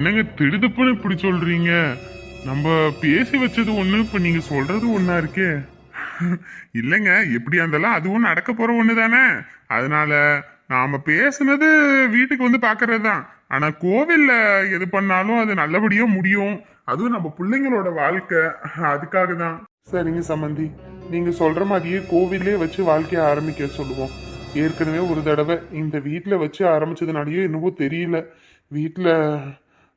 என்னங்க திடுதுப்புன்னு இப்படி சொல்றீங்க? நம்ம பேசி வச்சது ஒன்று இப்போ நீங்கள் சொல்கிறது ஒன்றா இருக்கே? இல்லைங்க எப்படியா இருந்தாலும் அதுவும் நடக்க போகிற ஒன்று தானே அதனால நாம் பேசுனது வீட்டுக்கு வந்து பார்க்கறது தான் ஆனால் கோவில்ல எது பண்ணாலும் அது நல்லபடியாக முடியும். அதுவும் நம்ம பிள்ளைங்களோட வாழ்க்கை. அதுக்காக தான் சரிங்க சம்மந்தி நீங்கள் சொல்கிற மாதிரியே கோவிலே வச்சு வாழ்க்கையை ஆரம்பிக்க சொல்லுவோம். ஏற்கனவே ஒரு தடவை இந்த வீட்டில் வச்சு ஆரம்பிச்சதுனாலயே என்னவோ தெரியல. வீட்டில்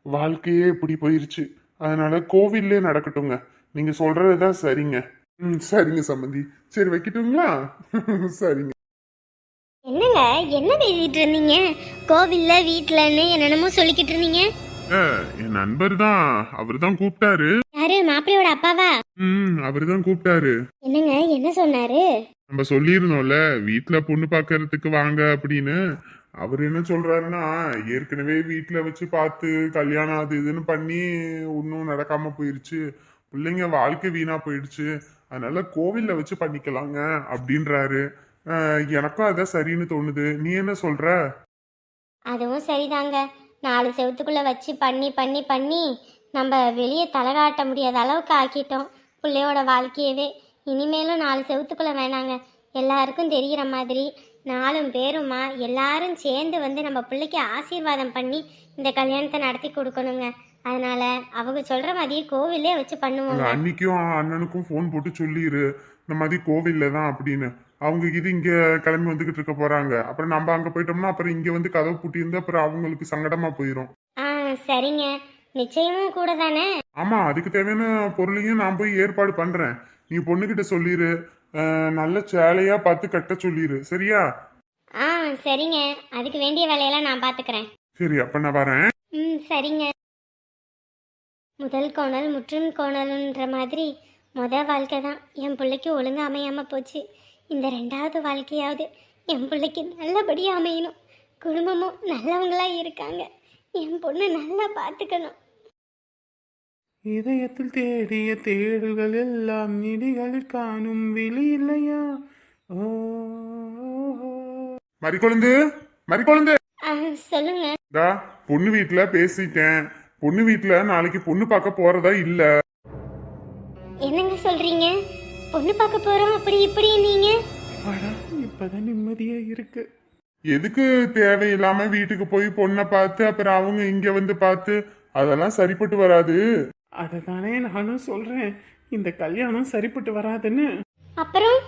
வாழ்க்கையே இப்படி போயிருச்சு. அதனால கோவில்லே நடக்கட்டுங்க. நீங்க சொல்றது தான் சரிங்க. ம் சரிங்க சம்மந்தி சரி வைக்கட்டுங்களா? சரிங்க. என்னங்க என்ன பேசிட்டு இருந்தீங்க? கோவில்ல வீட்லன்னு என்னென்னமோ சொல்லிக்கிட்டு இருந்தீங்க. என் நண்பர் தான் அவர் தான் கூப்பிட்டாரு. யாரு மாப்பிள்ளையோட அப்பாவா? ம் அவர் தான் கூப்பிட்டாரு. என்னங்க என்ன சொன்னாரு? நம்ம சொல்லியிருந்தோம்ல வீட்ல பொண்ணு பார்க்கறதுக்கு வாங்க அப்படின்னு. அவர் என்ன சொல்றாருன்னா ஏற்கனவே வீட்டில் வச்சு பார்த்து கல்யாணம் அது இதுன்னு பண்ணி ஒன்றும் நடக்காம போயிருச்சு. பிள்ளைங்க வாழ்க்கை வீணா போயிடுச்சு. அதனால கோவில்ல வச்சு பண்ணிக்கலாங்க அப்படின்றாரு. எனக்கும் அதான் சரின்னு தோணுது. நீ என்ன சொல்ற? அதுவும் சரிதாங்க. நாலு செவத்துக்குள்ள வச்சு பண்ணி பண்ணி பண்ணி நம்ம வெளியே தலை காட்ட முடியாத அளவுக்கு ஆக்கிட்டோம். பிள்ளையோட வாழ்க்கையவே. இனிமேலும் நாலு செவத்துக்குள்ள வேணாங்க. எல்லாருக்கும் தெரிகிற மாதிரி நாலும் பேருமா எல்லாரும் சேர்ந்து வந்து நம்ம பிள்ளைக்கு ஆசீர்வாதம் பண்ணி இந்த கல்யாணத்தை நடத்தி கொடுக்கணுங்க. அதனால அவங்க சொல்ற மாதிரியே கோவிலே வச்சு பண்ணுவோங்க. அன்னிக்கும் அண்ணனுக்கும் ஃபோன் போட்டு சொல்லிடு இந்த மாதிரி கோவில்ல தான் அப்படின்னு. அவங்க இது இங்க கிளம்பி வந்துகிட்டு இருக்க போறாங்க. அப்புறம் நம்ம அங்க போயிட்டோம்னா அப்புறம் இங்க வந்து கதவு பூட்டி இருந்து அப்புறம் அவங்களுக்கு சங்கடமா போயிடும் ஆ சரிங்க. நிச்சயமும் கூட தானே? ஆமா அதுக்கு தேவையான பொருளையும் நான் போய் ஏற்பாடு பண்றேன். நீ பொண்ணுகிட்ட சொல்லிடு நல்ல சேலையா பார்த்து கட்ட சொல்லிடு சரியா? ஆ சரிங்க. அதுக்கு வேண்டிய வேலையெல்லாம் நான் பார்த்துக்கிறேன் சரி அப்ப நான் வரேன். ம் சரிங்க. முதல் கோணல் முற்றும் கோணல்ன்ற மாதிரி முத வாழ்க்கை தான். என் பிள்ளைக்கு ஒழுங்கா அமையாமல் போச்சு. இந்த ரெண்டாவது வாழ்க்கையாவது என் பிள்ளைக்கு நல்லபடியாக அமையணும். குடும்பமும் நல்லவங்களா இருக்காங்க. என் பொண்ணு நல்லா பார்த்துக்கணும் இதயத்தில் தேடிய தேடுகள் எல்லாம் நிடிகளில் காணும் விழி இல்லையா? ஓ மறிக்கொழுந்து மறிக்கொழுந்து. சொல்லுங்க. டா பொண்ணு வீட்டுல பேசிட்டேன். பொண்ணு வீட்டுல நாளைக்கு பொண்ணு பார்க்க போறதா இல்ல. என்னங்க சொல்றீங்க? பொண்ணு பார்க்க போறோம் அப்படி இப்படி நீங்க? அடா இப்பதான் நிம்மதியா இருக்கு. எதுக்கு தேவையில்லாம வீட்டுக்கு போய் பொண்ணை பார்த்து அப்புறம் அவங்க இங்க வந்து பார்த்து அதெல்லாம் சரிப்பட்டு வராது. அததானே நானும் சொல்றேன். இந்த கல்யாணம் சரிப்பட்டு வராதுன்னு. அப்புறம்?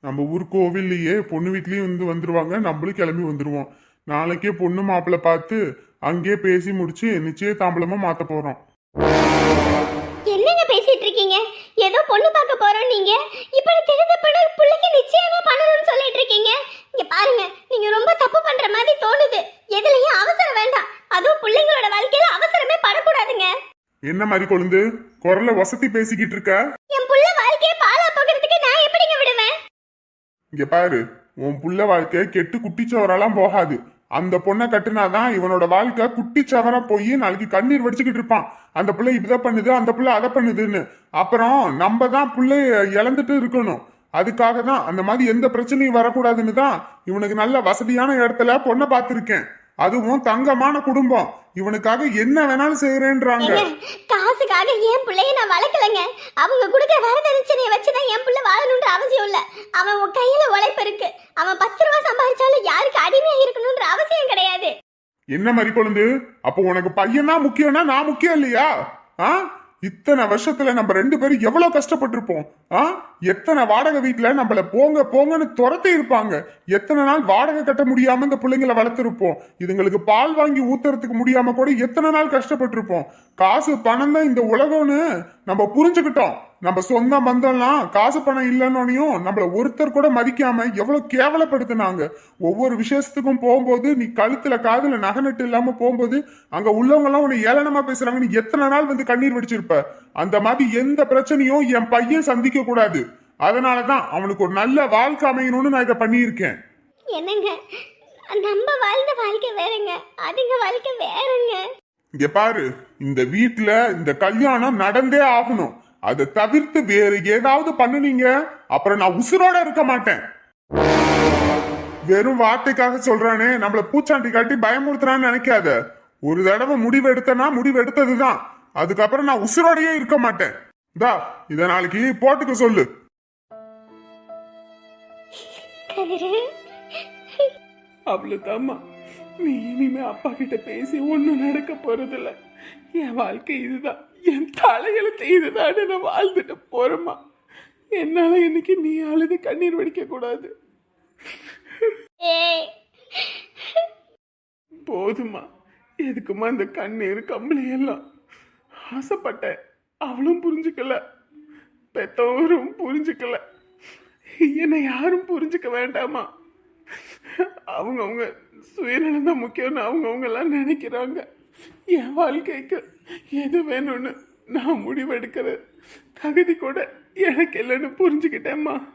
நம்ம ஊர் கோவில்லையே பொண்ணு வீட்லயும் வந்து வந்துருவாங்க. நம்மளும் கிளம்பி வந்துருவோம். நாளைக்கே பொண்ணு மாப்பிள்ளை பார்த்து அங்கேயே பேசி முடிச்சு நிச்சய தாம்பலமா மாத்த போறோம். என்னங்க பேசிட்டு இருக்கீங்க? ஏதோ பொண்ணு பார்க்க போறோம் நீங்க. இப்படி திருத்த பண்ண பிள்ளைக்கு நிச்சயமா பண்ணணும்னு சொல்லிட்டு இருக்கீங்க. இங்க பாருங்க நீங்க ரொம்ப தப்பு பண்ற மாதிரி தோணுது. எதுலயும் அவசரம் வேண்டாம். அதுவும் பிள்ளைங்களோட படக்கூடாதுங்க என்ன மாதிரி கொழுந்து? குரல்ல வசதி பேசிக்கிட்டு இருக்க? என் புள்ள வாழ்க்கையை பாலா போகிறதுக்கு நான் எப்படிங்க விடுவேன்? இங்க பாரு உன் புள்ள வாழ்க்கை கெட்டு குட்டிச்சவரெல்லாம் போகாது. அந்த பொண்ணை கட்டுனாதான் இவனோட வாழ்க்கை குட்டிச்சவரா போய் நாளைக்கு கண்ணீர் வடிச்சுக்கிட்டு இருப்பான். அந்த பிள்ளை இதை பண்ணுது அந்த பிள்ளை அதை பண்ணுதுன்னு. அப்புறம் நம்ம தான் பிள்ளைய இழந்துட்டு இருக்கணும். அதுக்காக தான் அந்த மாதிரி எந்த பிரச்சனையும் வரக்கூடாதுன்னு தான் இவனுக்கு நல்ல வசதியான இடத்துல பொண்ணை பார்த்துருக்கேன். அதுவும் தங்கமான குடும்பம். இவனுக்காக என்ன வேணாலும் செய்யறேன்றாங்க காசுக்காக என் பிள்ளைய நான் வளர்க்கலங்க. அவங்க கொடுக்குற வரதட்சணையை வச்சுதான் என் பிள்ளை வாழணுன்ற அவசியம் இல்ல. அவன் உன் கையில உழைப்பு இருக்கு. அவன் பத்து ரூபா சம்பாதிச்சாலும் யாருக்கு அடிமையா இருக்கணும்ன்ற அவசியம் கிடையாது. என்ன மாதிரி கொழுந்து? அப்போ உனக்கு பையனா முக்கியம்னா நான் முக்கியம் இல்லையா? ஆ? இத்தனை வருஷத்துல நம்ம ரெண்டு பேரும் எவ்வளவு கஷ்டப்பட்டிருப்போம். ஆ? எத்தனை வாடகை வீட்டில் நம்மளை போங்க போங்கன்னு துரத்தி இருப்பாங்க. எத்தனை நாள் வாடகை கட்ட முடியாம இந்த பிள்ளைங்களை வளர்த்துருப்போம். இதுங்களுக்கு பால் வாங்கி ஊத்துறதுக்கு முடியாம கூட எத்தனை நாள் கஷ்டப்பட்டிருப்போம். காசு பணம் தான் இந்த உலகம்னு நம்ம புரிஞ்சுக்கிட்டோம். நம்ம சொந்த பந்தம்லாம் காசு பணம் இல்லைன்னொனையும் நம்மள ஒருத்தர் கூட மதிக்காம எவ்வளவு கேவலப்படுத்தினாங்க. ஒவ்வொரு விசேஷத்துக்கும் போகும்போது நீ கழுத்துல காதுல நகநட்டு இல்லாம போகும்போது அங்க உள்ளவங்க எல்லாம் உன்னை ஏளனமா பேசுறாங்க. நீ எத்தனை நாள் வந்து கண்ணீர் வடிச்சிருப்ப? அந்த மாதிரி எந்த பிரச்சனையும் என் பையன் சந்திக்க கூடாது. அதனாலதான் அவனுக்கு ஒரு நல்ல வாழ்க்கை அமையணும்னு நான் இதை பண்ணியிருக்கேன். என்னங்க? நம்ம வாழ்ந்த வாழ்க்கை வேறங்க. அதுங்க வாழ்க்கை வேறங்க. இங்க பாரு இந்த வீட்ல இந்த கல்யாணம் நடந்தே ஆகணும். அதை தவிர்த்து வேற ஏதாவது பண்ணுனீங்க? அப்புறம் நான் உசுரோட இருக்க மாட்டேன். வெறும் வார்த்தைக்காக சொல்றானே நம்மள பூச்சாண்டி காட்டி பயமுறுத்துறான்னு நினைக்காத. ஒரு தடவை முடிவு எடுத்தனா முடிவு எடுத்ததுதான் அதுக்கப்புறம் நான் உசுரோடையே இருக்க மாட்டேன். இந்தா இத நாளைக்கு போட்டுக்க சொல்லு. கதிரு. அவ்வளோதாம்மா நீ இனிமே அப்பா கிட்ட பேசி ஒன்றும் நடக்க போறதில்ல. என் வாழ்க்கை இதுதான். என் தலையெழுத்து இதுதான் நான் வாழ்ந்துட்டு போறேம்மா. என்னால இன்னைக்கு நீ அழுது கண்ணீர் வடிக்க கூடாது. போதுமா எதுக்குமா இந்த கண்ணீர் கம்பளி எல்லாம்? ஆசைப்பட்டேன். அவளும் புரிஞ்சுக்கல. பெத்தவரும் புரிஞ்சுக்கல. என்னை யாரும் புரிஞ்சுக்க வேண்டாமா? அவங்கவுங்க சுயநலம் தான் முக்கியம்னு அவங்கவுங்கெல்லாம் நினைக்கிறாங்க. என் வாழ்க்கைக்கு எது வேணும்னு நான் முடிவெடுக்கிற தகுதி கூட எனக்கு இல்லைன்னு புரிஞ்சுக்கிட்டேம்மா.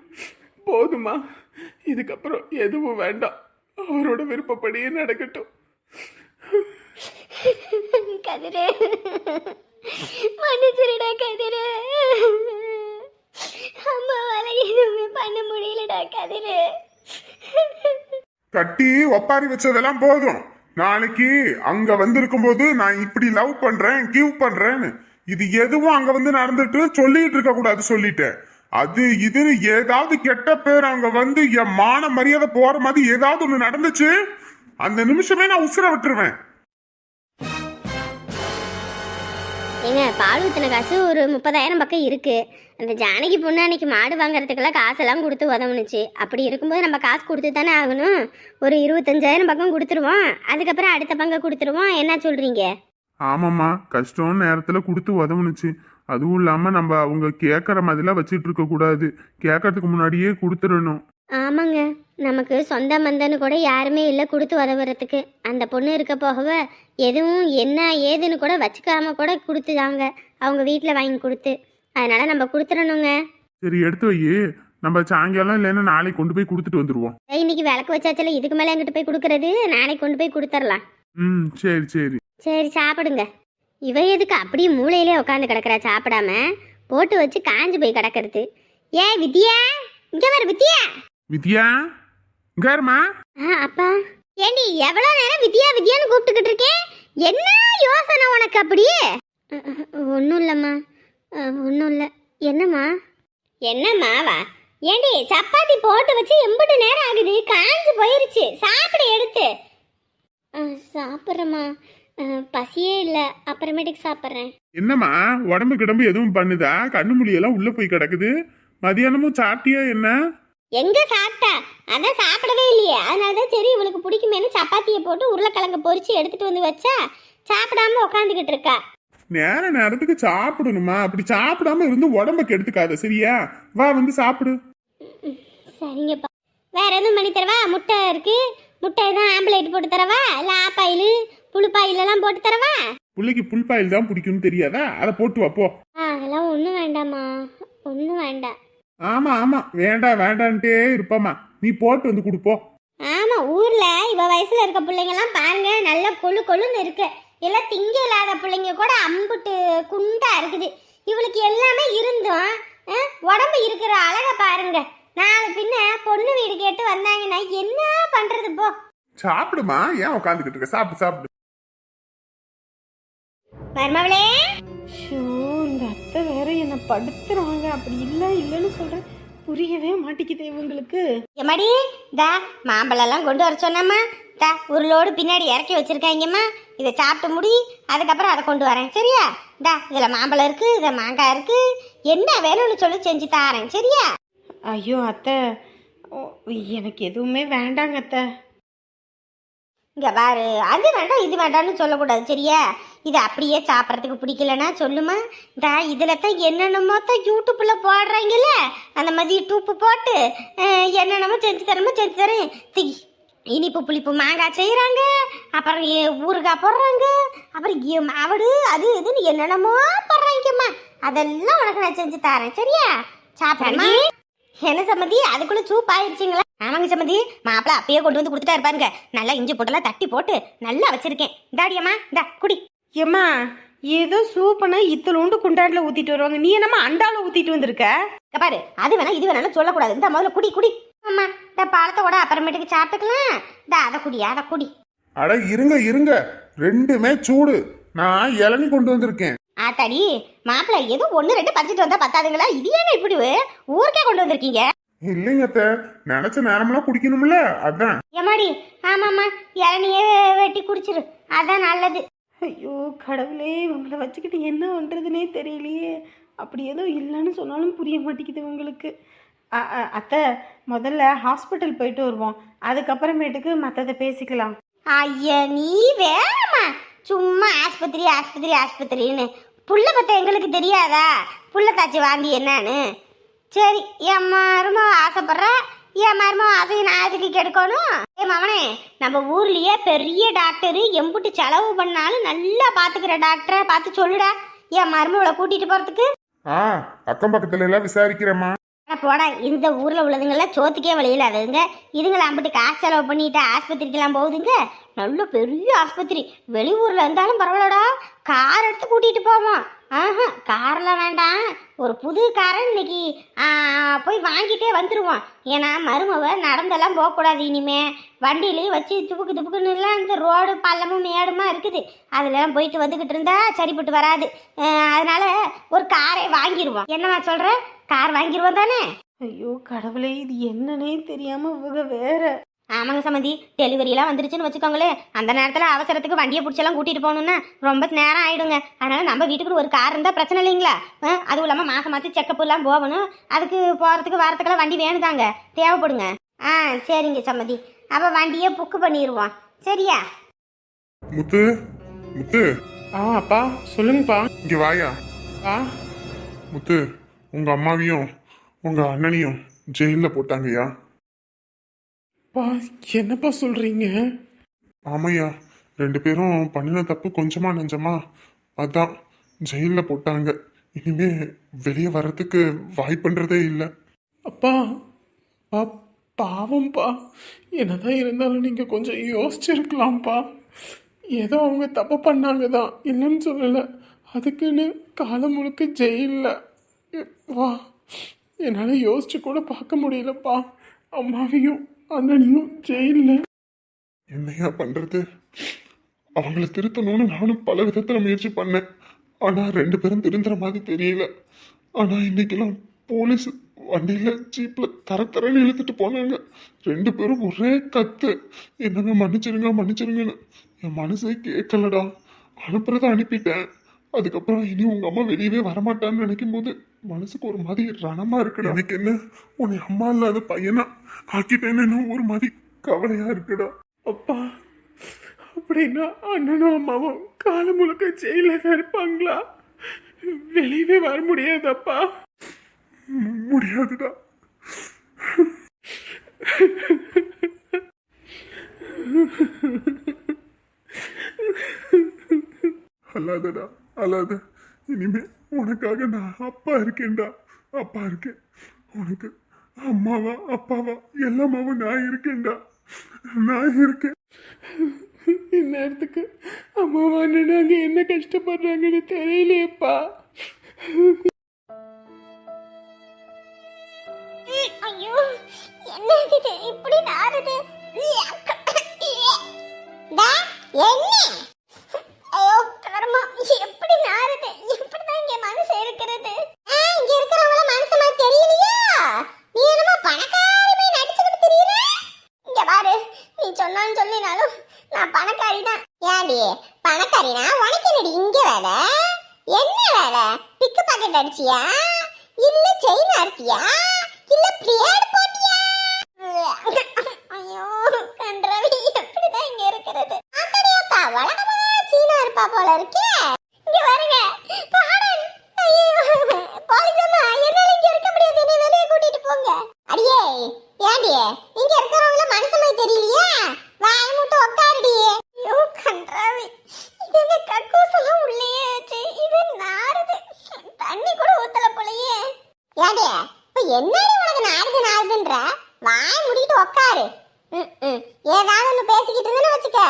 போதுமா இதுக்கப்புறம் எதுவும் வேண்டாம். அவரோட விருப்பப்படியே நடக்கட்டும். கதிரே. மன்னிச்சிருடா கதிரே. அம்மாவால எதுவுமே பண்ண முடியலடா கதிரு. கட்டி ஒப்பாரி வச்சதெல்லாம் போதும். நாளைக்கு அங்க வந்திருக்கும் போது நான் இப்படி லவ் பண்றேன் கிவ் பண்றேன்னு. இது எதுவும் அங்க வந்து நடந்துட்டு சொல்லிட்டு இருக்க கூடாது சொல்லிட்டேன். அது இதுன்னு ஏதாவது கெட்ட பேர் அங்க வந்து என் மான மரியாதை போற மாதிரி ஏதாவது ஒண்ணு நடந்துச்சு? அந்த நிமிஷமே நான் உசுர விட்டுருவேன். ஏங்க பால் ஊற்றின காசு ஒரு முப்பதாயிரம் பக்கம் இருக்குது அந்த ஜானகி பொண்ணு அன்னைக்கு மாடு வாங்குறதுக்கெல்லாம் காசெல்லாம் கொடுத்து உதவுனுச்சு. அப்படி இருக்கும்போது நம்ம காசு கொடுத்து தானே ஆகணும். ஒரு இருபத்தஞ்சாயிரம் பக்கம் கொடுத்துருவோம். அதுக்கப்புறம் அடுத்த பங்கை கொடுத்துருவோம். என்ன சொல்கிறீங்க ஆமாம்மா கஷ்டம் நேரத்தில் கொடுத்து உதவுனுச்சு. அதுவும் இல்லாமல் நம்ம அவங்க கேட்குற மாதிரிலாம் வச்சுட்டு இருக்கக்கூடாது கேட்கறதுக்கு முன்னாடியே கொடுத்துடணும். ஆமாங்க. நமக்கு சொந்த மந்தன்னு கூட யாருமே இல்லை கொடுத்து உதவுறதுக்கு. அந்த பொண்ணு இருக்க போகவே எதுவும் என்ன ஏதுன்னு கூட வச்சுக்காம கூட கொடுத்துதாங்க அவங்க வீட்டில் வாங்கி கொடுத்து. அதனால நம்ம கொடுத்துடணுங்க சரி எடுத்து வை. நம்ம சாயங்காலம் இல்லைன்னா நாளைக்கு கொண்டு போய் கொடுத்துட்டு வந்துருவோம். ஏய், இன்னைக்கு விளக்கு வச்சாச்சுல இதுக்கு மேலே எங்கிட்ட போய் கொடுக்கறது? நாளைக்கு கொண்டு போய் கொடுத்துடலாம் ம் சரி சரி. சரி சாப்பிடுங்க. இவ எதுக்கு அப்படியே மூளையிலே உட்காந்து கிடக்குறா சாப்பிடாம? போட்டு வச்சு காஞ்சு போய் கிடக்கிறது. ஏய் வித்யா? இங்க வர வித்யா! வித்யா? இங்காருமா அப்பா. ஏண்டி எவ்வளோ நேரம் வித்யா வித்யான்னு கூப்பிட்டுக்கிட்டு இருக்கேன்? என்ன யோசனை உனக்கு அப்படியே? ஒன்றும் இல்லைம்மா. ஒன்றும் இல்லை. என்னம்மா? என்னம்மா வா ஏண்டி சப்பாத்தி போட்டு வச்சு எம்பிட்டு நேரம் ஆகுது. காஞ்சு போயிருச்சு. சாப்பிட எடுத்து. சாப்பிட்றேம்மா. பசியே இல்லை. அப்புறமேட்டுக்கு சாப்பிட்றேன். என்னம்மா? உடம்பு கிடம்பு எதுவும் பண்ணுதா? கண்ணு முடியெல்லாம் உள்ள போய் கிடக்குது. மதியானமும் சாப்பிட்டியா என்ன? எங்க சாப்பிட்டா? அதான் சாப்பிடவே இல்லையே. அதனால தான் சரி இவளுக்கு பிடிக்குமேனு சப்பாத்தியை போட்டு உருளைக்கிழங்க பொரிச்சு எடுத்துட்டு வந்து வச்சா சாப்பிடாம உட்காந்துக்கிட்டு இருக்கா. நேர நேரத்துக்கு சாப்பிடணுமா? அப்படி சாப்பிடாம இருந்து உடம்ப கெடுத்துக்காத சரியா? வா வந்து சாப்பிடு. சரிங்கப்பா. வேற எதுவும் பண்ணி தரவா? முட்டை இருக்கு. முட்டை எதுவும் ஆம்பளைட் போட்டு தரவா? இல்லை ஆப்பாயில் புழுப்பாயில் எல்லாம் போட்டு தரவா? பிள்ளைக்கு புல்பாயில் தான் பிடிக்கும்னு தெரியாதா? அதை போட்டு வா போ. அதெல்லாம் ஒன்றும் வேண்டாம்மா. ஒன்றும் வேண்டாம். ஆமா ஆமா. வேண்டாம் வேண்டான்ட்டே இருப்பாமா நீ போட்டு வந்து கொடுப்போ. ஆமா ஊர்ல இவ வயசுல இருக்க பிள்ளைங்கலாம் பாருங்க நல்ல கொழு கொழுன்னு இருக்கு. எல்லாம் திங்க இல்லாத பிள்ளைங்க கூட அம்புட்டு குண்டா இருக்குது. இவளுக்கு எல்லாமே இருந்தும் உடம்பு இருக்கிற அழக பாருங்க. நாலு பின்ன பொண்ணு வீடு கேட்டு வந்தாங்கன்னா என்ன பண்றது போ? சாப்பிடுமா? ஏன் உட்காந்துக்கிட்டு இருக்க? சாப்பிடு சாப்பிடு. மருமவளே ஷோ. படுத்துறாங்க. அப்படி இல்லை இல்லைன்னு சொல்கிறேன் புரியவே மாட்டேங்குது இவங்களுக்கு. எம்மாடி தா மாம்பழம்லாம் கொண்டு வர சொன்னம்மா. தா ஒரு லோடு பின்னாடி இறக்கி வச்சிருக்காங்கம்மா. இதை சாப்பிட்டு முடி அதுக்கப்புறம் அதை கொண்டு வரேன். சரியா? தா இதில் மாம்பழம் இருக்கு இதில் மாங்காய் இருக்கு. என்ன வேணும்னு சொல்லி செஞ்சு தாரேன். சரியா? ஐயோ அத்தை. எனக்கு எதுவுமே வேண்டாங்க அத்தை. இங்க பாரு. அது வேண்டாம் இது வேண்டாம்னு சொல்லக்கூடாது சரியா? இது அப்படியே சாப்பிட்றதுக்கு பிடிக்கலன்னா சொல்லுமா? தா இதில் தான் என்னென்னமோ தான் யூடியூப்பில் போடுறாங்கல்ல? அந்த மாதிரி டூப்பு போட்டு என்னென்னமோ செஞ்சு தரமோ செஞ்சு தரேன். தி இனிப்பு புளிப்பு மாங்காய் செய்கிறாங்க அப்புறம் ஊறுகாய் போடுறாங்க அப்புறம் மாவடு அது இதுன்னு என்னென்னமோ போடுறாங்கம்மா. அதெல்லாம் உனக்கு நான் செஞ்சு தரேன் சரியா? சாப்பிடுமா? என்ன சம்மதி அதுக்குள்ள சூப் ஆயிடுச்சுங்களா? ஆமாங்க சம்மதி மாப்பிள அப்பயே கொண்டு வந்து கொடுத்துட்டா இருப்பாருங்க நல்லா இஞ்சி போட்டெல்லாம் தட்டி போட்டு நல்லா வச்சிருக்கேன். இந்தாடியம்மா இந்தா குடி. ஏம்மா ஏதோ சூப்பனா இத்தலோண்டு குண்டாண்டில் ஊற்றிட்டு வருவாங்க. நீ என்னம்மா அண்டாவில் ஊற்றிட்டு வந்திருக்க? இங்க பாரு அது வேணா இது வேணாலும் சொல்லக்கூடாது. இந்த முதல்ல குடி குடி. அம்மா இந்த பழத்தை கூட அப்புறமேட்டுக்கு சாப்பிட்டுக்கலாம். இந்த அதை குடி அதை குடி. அட இருங்க இருங்க. ரெண்டுமே சூடு. நான் இளநி கொண்டு வந்திருக்கேன். ஆத்தாடி மாப்பிள்ளை ஏதோ ஒன்று ரெண்டு பறிச்சுட்டு வந்தா பத்தாதுங்களா? இது ஏங்க இப்படி ஊருக்கே கொண்டு வந்திருக்கீங்க? இல்லைங்க அத்தை நினைச்ச நேரமெல்லாம் குடிக்கணும்ல அதான். ஏமாடி ஆமாம்மா இளநியே வெட்டி குடிச்சிரு அதான் நல்லது. ஐயோ கடவுளே இவங்களை வச்சுக்கிட்டு என்ன பண்ணுறதுனே தெரியலையே. அப்படி ஏதோ இல்லைன்னு சொன்னாலும் புரிய மாட்டேங்குது அ- அத்தை முதல்ல ஹாஸ்பிட்டல் போயிட்டு வருவோம். அதுக்கப்புறமேட்டுக்கு மற்றதை பேசிக்கலாம். ஐயா நீ வேறம்மா சும்மா ஆஸ்பத்திரி ஆஸ்பத்திரி ஆஸ்பத்திரின்னு. புள்ள பத்த எங்களுக்கு தெரியாதா? புள்ள காய்ச்சி வாந்தி என்னன்னு? சரி என் மரும ஆசைப்படுற என் மரும ஆசையை நான் அதுக்கு கெடுக்கணும்? ஏ மவனே நம்ம ஊர்லயே பெரிய டாக்டரு எம்புட்டு செலவு பண்ணாலும் நல்லா பாத்துக்கிற டாக்டரை பார்த்து சொல்லுடா. என் மருமவளை கூட்டிட்டு போறதுக்கு. ஆ அக்கம் பக்கத்துல எல்லாம் விசாரிக்கிறேம்மா. போடா இந்த ஊர்ல உள்ளதுங்கெல்லாம் சோத்துக்கே வழியில் அதுங்க இதுங்களை அம்பிட்டு காசு செலவு பண்ணிட்டு ஆஸ்பத்திரிக்கெல்லாம் போகுதுங்க. நல்ல பெரிய ஆஸ்பத்திரி. வெளியூர்ல இருந்தாலும் பரவாயில்லடா. கார் எடுத்து கூட்டிட்டு போவோம். ஆஹா கார்லாம் வேண்டாம். ஒரு புது காரை இன்னைக்கு போய் வாங்கிட்டே வந்துடுவோம் ஏன்னா மருமவ நடந்தெல்லாம் போகக்கூடாது இனிமே. வண்டியிலையும் வச்சு துப்புக்கு துப்புக்குன்னுலாம் இந்த ரோடு பள்ளமும் மேடுமா இருக்குது. அதிலலாம் போயிட்டு வந்துக்கிட்டு இருந்தா சரிப்பட்டு வராது. அதனால ஒரு காரை வாங்கிடுவோம் என்னம்மா சொல்கிற கார் வாங்கிடுவோம் தானே? ஐயோ கடவுளே இது என்னன்னே தெரியாமல் இவங்க வேற ஆமாங்க சம்மந்தி டெலிவரியெல்லாம் வந்துருச்சுன்னு வச்சுக்கோங்களேன். அந்த நேரத்தில் அவசரத்துக்கு வண்டியை பிடிச்செல்லாம் கூட்டிகிட்டு போகணுன்னா ரொம்ப நேரம் ஆயிடுங்க. அதனால நம்ம வீட்டுக்கு ஒரு கார் இருந்தால் பிரச்சனை இல்லைங்களா? ஆ, அதுவும் இல்லாமல் மாதம் மாதம் செக்கப் எல்லாம் போகணும். அதுக்கு போகிறதுக்கு வரத்துக்கெல்லாம் வண்டி வேணுதாங்க? தேவைப்படுங்க. ஆ சரிங்க சம்மந்தி அப்போ வண்டியை புக்கு பண்ணிடுவோம் சரியா? முத்து முத்து. ஆ அப்பா சொல்லுங்கப்பா. இங்க வாயா. ஆ. முத்து உங்க அம்மாவையும் உங்க அண்ணனையும் ஜெயில போட்டாங்கய்யா. பா என்னப்பா சொல்கிறீங்க ஆமையா ரெண்டு பேரும் பண்ணின தப்பு கொஞ்சமா நெஞ்சமா? அதான் ஜெயில போட்டாங்க. இனிமே வெளியே வர்றதுக்கு வாய்ப்புன்றதே இல்லை. அப்பா பா பாவம்ப்பா. என்னதான் இருந்தாலும் நீங்கள் கொஞ்சம் யோசிச்சிருக்கலாம்ப்பா. ஏதோ அவங்க தப்பு பண்ணாங்க தான் இல்லைன்னு சொல்லலை. அதுக்குன்னு காலம் முழுக்க ஜெயிலில். வா என்னால் யோசிச்சு கூட பார்க்க முடியலப்பா. அம்மாவையும் அண்ணனையும் ஜெயிலில். என்னையா பண்ணுறது அவங்கள திருத்தணும்னு நானும் பல விதத்தில் முயற்சி பண்ணேன். ஆனால் ரெண்டு பேரும் திருந்துற மாதிரி தெரியல. ஆனால் இன்றைக்கெல்லாம் போலீஸ் வண்டியில் ஜீப்பில் தர தரன்னு இழுத்துட்டு போனாங்க. ரெண்டு பேரும் ஒரே கத்து. என்னங்க மன்னிச்சிருங்க மன்னிச்சிருங்கன்னு. என் மனசே கேட்கலடா அனுப்புறத அனுப்பிட்டேன். அதுக்கப்புறம் இனி உங்க அம்மா வெளியவே வரமாட்டான்னு நினைக்கும் போது மனசுக்கு ஒரு மாதிரி ரணமா இருக்குடா. எனக்கு என்ன? உன்னை அம்மா இல்லாத பையனா ஆக்கிட்டேன்னு ஒரு மாதிரி கவலையா இருக்குடா? அப்பா அப்படின்னா அண்ணனும் அம்மாவும் காலம் முழுக்க ஜெயிலில் தான் இருப்பாங்களா? வெளியவே வர முடியாதப்பா. முடியாதுடா. அல்லாதடா. அல்லாத இனிமே உனக்காக நான் அப்பா இருக்கேன்டா. அப்பா இருக்கேன் உனக்கு அம்மாவா அப்பாவா எல்லாமாவும் நான் இருக்கேன்டா. நான் இருக்கேன். இந்நேரத்துக்கு அம்மாவா அண்ணனாங்க என்ன கஷ்டப்படுறாங்கன்னு தெரியலையேப்பா. ஐயோ என்ன இது? இப்படி நாறுது? என்ன ஐயோ கர்மா எப்படி நாறுது எப்படிதான் இங்க மனசு இருக்கிறது. இங்க இருக்கிறவங்கள மனசுமா தெரியலையா? நீ என்னமோ பணக்காரி மாதிரி நடிச்சுக்கிட்டு தெரியல இங்க பாரு நீ சொன்னாலும் சொல்லினாலும் நான் பணக்காரி தான் ஏடி பணக்காரினா உனக்கு என்னடி இங்க வேலை? என்ன வேலை? பிக்கு பாக்கெட் அடிச்சியா இல்ல செயின் அறுத்தியா இல்ல பிளேட் போட்டியா ஐயோ கன்றவி எப்படிதான் இங்க இருக்கிறது ஆத்தடியாத்தா வழக்கமா சீனா இருப்பா போல இருக்கே இங்க வருங்க பாடன் ஐயோ போலீஸ் அம்மா என்னால இங்க இருக்க முடியாது என்னை வெளியே கூட்டிட்டு போங்க அடியே ஏண்டி இங்க இருக்கிறவங்கள மனசுமை தெரியலையா வாய் மட்டும் உட்காருடி ஐயோ கன்றாவி இது என்ன கக்கூசெல்லாம் உள்ளேயே வச்சு இது நாறுது தண்ணி கூட ஊத்தல போலயே ஏண்டி இப்ப என்னடி உனக்கு நாறுது நாறுதுன்ற வாய் மூடிட்டு உட்காரு ம், ம். ஏதாவது ஒண்ணு பேசிக்கிட்டு இருந்தேன்னு வச்சுக்க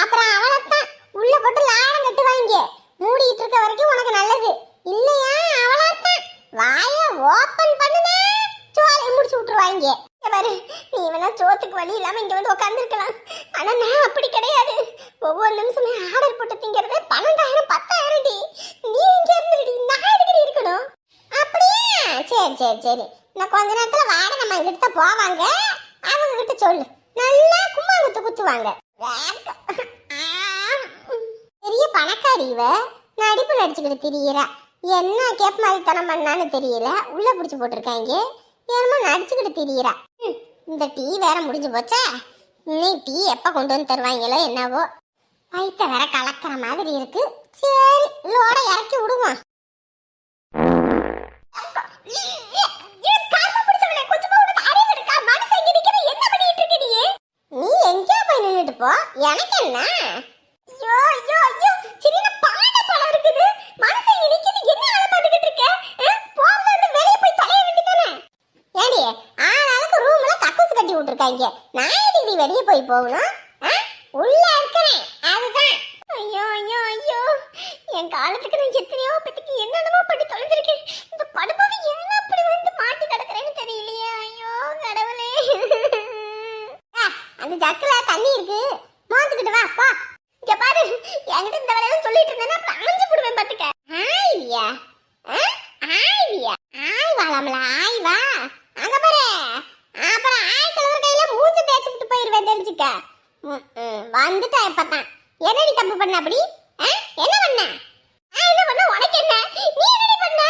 அப்புறம் அவளைத்தான் உள்ள போட்டு லாடம் கட்டுவாங்க மூடிட்டு இருக்க வரைக்கும் உனக்கு நல்லது இல்லையா அவளாத்தான் வாய ஓபன் பண்ணுனா சோலை முடிச்சு விட்டுருவாங்க இங்க பாரு நீ வேணா சோத்துக்கு வழி இல்லாமல் இங்கே வந்து உட்காந்துருக்கலாம் ஆனால் நான் அப்படி கிடையாது. ஒவ்வொரு நிமிஷமே ஆர்டர் போட்டு திங்கிறது பன்னெண்டாயிரம் பத்தாயிரம் டி நீ இங்கே இருந்துடி நான் எதுக்கடி இருக்கணும்? அப்படியே? சரி சரி சரி. நான் கொஞ்ச நேரத்தில் வாடகை நம்ம கிட்ட போவாங்க. அவங்க கிட்ட சொல்லு. நல்லா கும்மாங்குத்து குத்துவாங்க. பெரிய பணக்காரி இவ. நடிப்பு நடிச்சுக்கிட்டு திரியிறா. என்ன கேப் மாதிரி தனம் பண்ணான்னு தெரியல. உள்ள பிடிச்சி போட்டிருக்காங்க என்னமோ நடிச்சுக்கிட்டு திரியிறா. ம், இந்த டீ வேற முடிஞ்சு போச்சே. நீ டீ எப்போ கொண்டு வந்து தருவாங்களோ என்னவோ. வயிற்ற வேற கலக்கிற மாதிரி இருக்கு. சரி லோட இறக்கி விடுவோம். நீ? எங்கேயா போய் நின்றுட்டு போ. எனக்கு என்ன ஐயோ ஐயோ ஐயோ சின்ன பானை பழம் இருக்குது மனுஷன் இங்க நிக்குது என்ன ஆளை பார்த்துக்கிட்டு இருக்க ஆ? போறது வந்து வெளியே போய் தொலைய வேண்டியதானே ஏடி ஆளாளுக்கு ரூம்ல கக்கூஸ் நான் எதுக்கு வெளியே போய் போகணும் ஆ? உள்ள இருக்கிறேன் அதுதான் ஐயோ ஐயோ ஐயோ என் காலத்துக்கு நான் எத்தனையோ பத்திக்கு என்னென்னமோ பண்ணி தொலைஞ்சிருக்கேன் இந்த படுபாவி ஏன் அப்படி வந்து மாட்டி கிடக்குறேன்னு தெரியலையே ஐயோ கடவுளே ஆ, அந்த ஜக்குல தண்ணி இருக்கு மோந்துக்கிட்டு வா போ இங்க பாரு என்கிட்ட இந்த வேலையெல்லாம் சொல்லிட்டு இருந்தேன்னா அப்புறம் அணைஞ்சு போடுவேன் பாத்துக்க ஆய்வியா ஆய்வியா ஆய் வாழாமல ஆய் வா அங்க பாரு அப்புறம் ஆய் கலவர் கையில மூஞ்சி தேய்ச்சி விட்டு போயிருவேன் தெரிஞ்சுக்க ம், ம், வந்துட்டா இப்பதான் என்னடி தப்பு பண்ண அப்படி ஆ? என்ன பண்ண நான் என்ன பண்ண உனக்கு என்ன நீ என்னடி பண்ண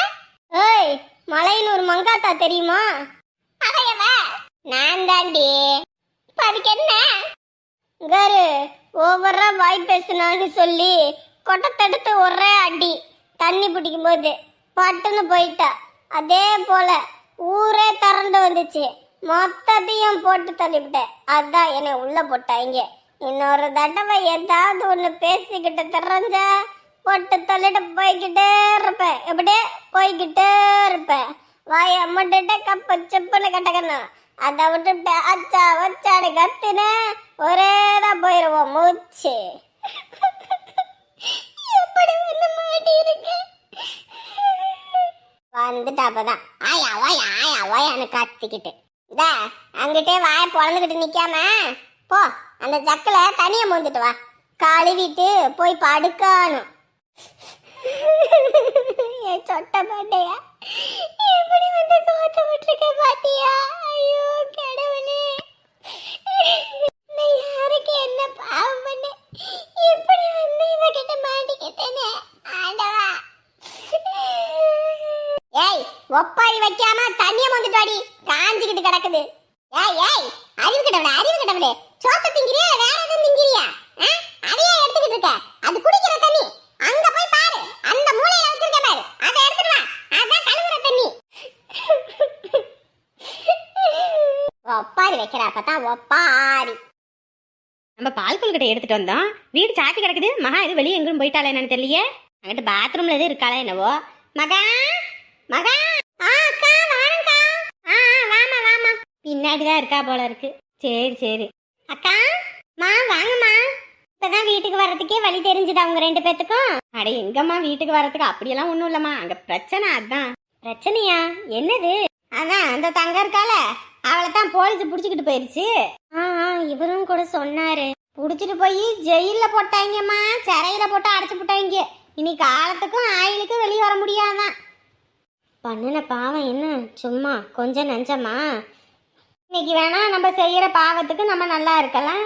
ஏய் மலையனூர் மங்காத்தா தெரியுமா அதையவ நான் தாண்டி இப்ப அதுக்கு என்ன கரு ஓவரா வாய் பேசினான்னு சொல்லி கொட்டை தடுத்து ஒரே அடி தண்ணி பிடிக்கும் போது பட்டுன்னு போயிட்டா அதே போல ஊரே திரண்டு வந்துச்சு. மொத்தத்தையும் போட்டு தள்ளிவிட்டேன். அதான் என்னை உள்ள போட்டாங்க. இன்னொரு தடவை ஏதாவது ஒன்று பேசிக்கிட்டு திறஞ்ச போட்டு தள்ளிட்டு போய்கிட்டே இருப்பேன். எப்படியே? போய்கிட்டே இருப்பேன். வாய அம்மட்டு கப்பு செப்புன்னு கட்டக்கணும். அதை விட்டுட்டு அச்சா வச்சாடு கத்துனே ஒரே தான் போயிருவோம் மூச்சு. எப்படி வந்து மாட்டி இருக்கு வந்துட்டு அப்பதான். ஆயா ஓயா ஆயா ஓயான்னு கத்திக்கிட்டு. இதா அங்கிட்டே வாய பொழந்துக்கிட்டு நிக்காம போ அந்த ஜக்கில தனியா மோந்துட்டு வா. கழுவிட்டு போய் படுக்கணும். என் சொட்ட மாட்டையா எப்படி வந்து காத்து விட்டுருக்க பாத்தியா? ஐயோ கடவுளே. நான் யாருக்கு என்ன பாவம் பண்ணேன் எப்படி வந்து இவகிட்ட மாட்டிக்கிட்டேனே ஆண்டவா. ஏய் ஒப்பாரி வைக்காம தண்ணிய வந்துட்டு வாடி. காஞ்சிக்கிட்டு கிடக்குது. ஏய் ஏய் அறிவு கிட்டவளே அறிவு கிட்டவளே. சோத்த திங்கிறியா வேற எதுவும் திங்கிறியா? ஆ? அதையே எடுத்துக்கிட்டு இருக்க. அது குடிக்கிற தண்ணி. அங்க போய் பாரு. அந்த மூலையில வச்சிருக்க பாரு. அதை எடுத்துட்டு வா. அதான் கழுவுற தண்ணி. ஒப்பாரி வைக்கிறா அப்பதான் ஒப்பாரி. நம்ம பால் கொள்கட்டை எடுத்துட்டு வந்தோம். வீடு சாத்தி கிடக்குது. மகா இது வெளியே எங்கேயும் போயிட்டாளே என்னன்னு தெரியலையே? அங்கிட்டு பாத்ரூம்ல எதுவும் இருக்காளே என்னவோ? மகா! மகா! ஆ அக்கா வாரங்கா ஆ ஆ, வாமா வாமா பின்னாடி தான் இருக்கா போல இருக்கு. சரி சரி. அக்கா மா வாங்கம்மா. இப்பதான் வீட்டுக்கு வர்றதுக்கே வழி தெரிஞ்சுதா அவங்க ரெண்டு பேத்துக்கும்? அட எங்கம்மா வீட்டுக்கு வர்றதுக்கு? அப்படியெல்லாம் ஒண்ணும் இல்லம்மா. அங்க பிரச்சனை அதான். பிரச்சனையா? என்னது? அதான் அந்த தங்க இருக்கால அவளை தான் போலீஸ் புடிச்சுக்கிட்டு போயிருச்சு. ஆ ஆ இவரும் கூட சொன்னாரு. புடிச்சிட்டு போய் ஜெயில போட்டாங்கம்மா. சிறையில போட்டு அடைச்சு போட்டாங்க. இனி காலத்துக்கும் ஆயிலுக்கும் வெளியே வர பண்ணுன பாவம் என்ன? சும்மா கொஞ்சம் நஞ்சமா? இன்னைக்கு வேணா நம்ம செய்கிற பாவத்துக்கு நம்ம நல்லா இருக்கலாம்.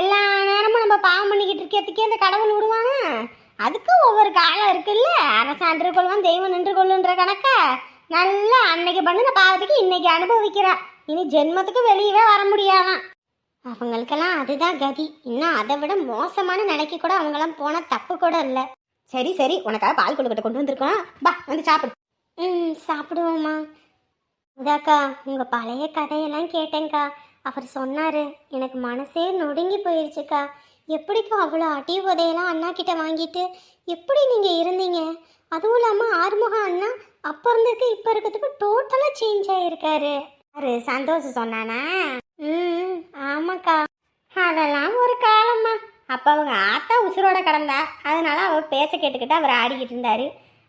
எல்லா நேரமும் நம்ம பாவம் பண்ணிக்கிட்டு இருக்கிறதுக்கே இந்த கடவுள் விடுவாங்க அதுக்கும் ஒவ்வொரு காலம் இருக்குல்ல. அரசாண்டு கொள்வான் தெய்வம் நின்று கொள்ளுன்ற கணக்கா. நல்லா அன்னைக்கு பண்ணின பாவத்துக்கு இன்னைக்கு அனுபவிக்கிறா இனி ஜென்மத்துக்கு வெளியவே வர முடியாதான். அவங்களுக்கெல்லாம் அதுதான் கதி. இன்னும் அதை விட மோசமான நிலைக்கு கூட அவங்கெல்லாம் போன தப்பு கூட இல்லை. சரி சரி உனக்காக பால் கொழுக்கட்டை கொண்டு வந்திருக்கோம். பா வந்து சாப்பிடு. ம் சாப்பிடுவோம்மா. இதாக்கா உங்கள் பழைய கதையெல்லாம் கேட்டேங்க்கா அவர் சொன்னார் எனக்கு மனசே நொடுங்கி போயிருச்சுக்கா. எப்படிக்கா அவ்வளோ அடி உதையெல்லாம் அண்ணா கிட்ட வாங்கிட்டு எப்படி நீங்கள் இருந்தீங்க? அதுவும் இல்லாமல் ஆறுமுகம் அண்ணா அப்போ இருந்ததுக்கு இப்போ இருக்கிறதுக்கு டோட்டலாக சேஞ்ச் ஆகிருக்காரு அவரு சந்தோஷம் சொன்னானா? ம் ஆமாக்கா. அதெல்லாம் ஒரு காலம்மா. அப்போ அவங்க ஆத்தா உசுரோட கிடந்தா. அதனால அவர் பேச்ச கேட்டுக்கிட்டு அவர் ஆடிக்கிட்டு இருந்தாரு.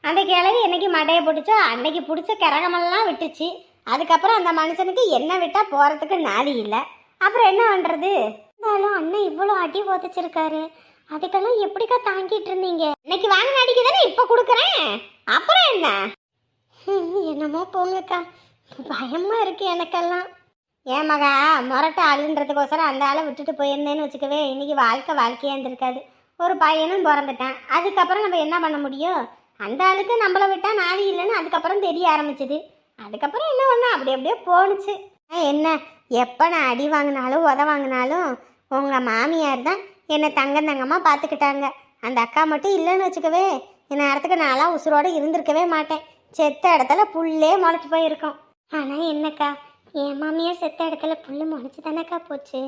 அந்த கிழவி என்னைக்கு மடையை பிடிச்சோ அன்னைக்கு பிடிச்ச கிரகமெல்லாம் விட்டுச்சு. அதுக்கப்புறம் அந்த மனுஷனுக்கு என்ன விட்டால் போகிறதுக்கு நாதி இல்லை. அப்புறம் என்ன பண்ணுறது இருந்தாலும் அண்ணன் இவ்வளோ அடி உதைச்சிருக்காரு அதுக்கெல்லாம் எப்படிக்கா தாங்கிட்டு இருந்தீங்க? இன்னைக்கு வாங்க அடிக்கு தானே இப்போ கொடுக்குறேன்? அப்புறம் என்ன? என்னமோ போங்கக்கா. பயமாக இருக்கு எனக்கெல்லாம். ஏன் மகா முரட்டை ஆளுன்றதுக்கோசரம் அந்த ஆளை விட்டுட்டு போயிருந்தேன்னு வச்சுக்கவே இன்னைக்கு வாழ்க்கை வாழ்க்கையாக இருந்திருக்காது. ஒரு பையனும் பிறந்துட்டான். அதுக்கப்புறம் நம்ம என்ன பண்ண முடியும்? அந்த ஆளுக்கு நம்மளை விட்டால் நாதி இல்லைன்னு அதுக்கப்புறம் தெரிய ஆரம்பிச்சது. அதுக்கப்புறம் என்ன பண்ண அப்படி அப்படியே போணுச்சு. ஆ, என்ன? எப்போ நான் அடி வாங்கினாலும் உத வாங்கினாலும் உங்கள் மாமியார் தான் என்னை தங்க தங்கமாக பார்த்துக்கிட்டாங்க அந்த அக்கா மட்டும் இல்லைன்னு வச்சுக்கவே என் நேரத்துக்கு நான்லாம் உசுரோடு இருந்திருக்கவே மாட்டேன். செத்த இடத்துல புல்லே முளைச்சி போயிருக்கோம். ஆனால் என்னக்கா? என் மாமியார் செத்த இடத்துல புல்லு முளைச்சி தானக்கா போச்சு?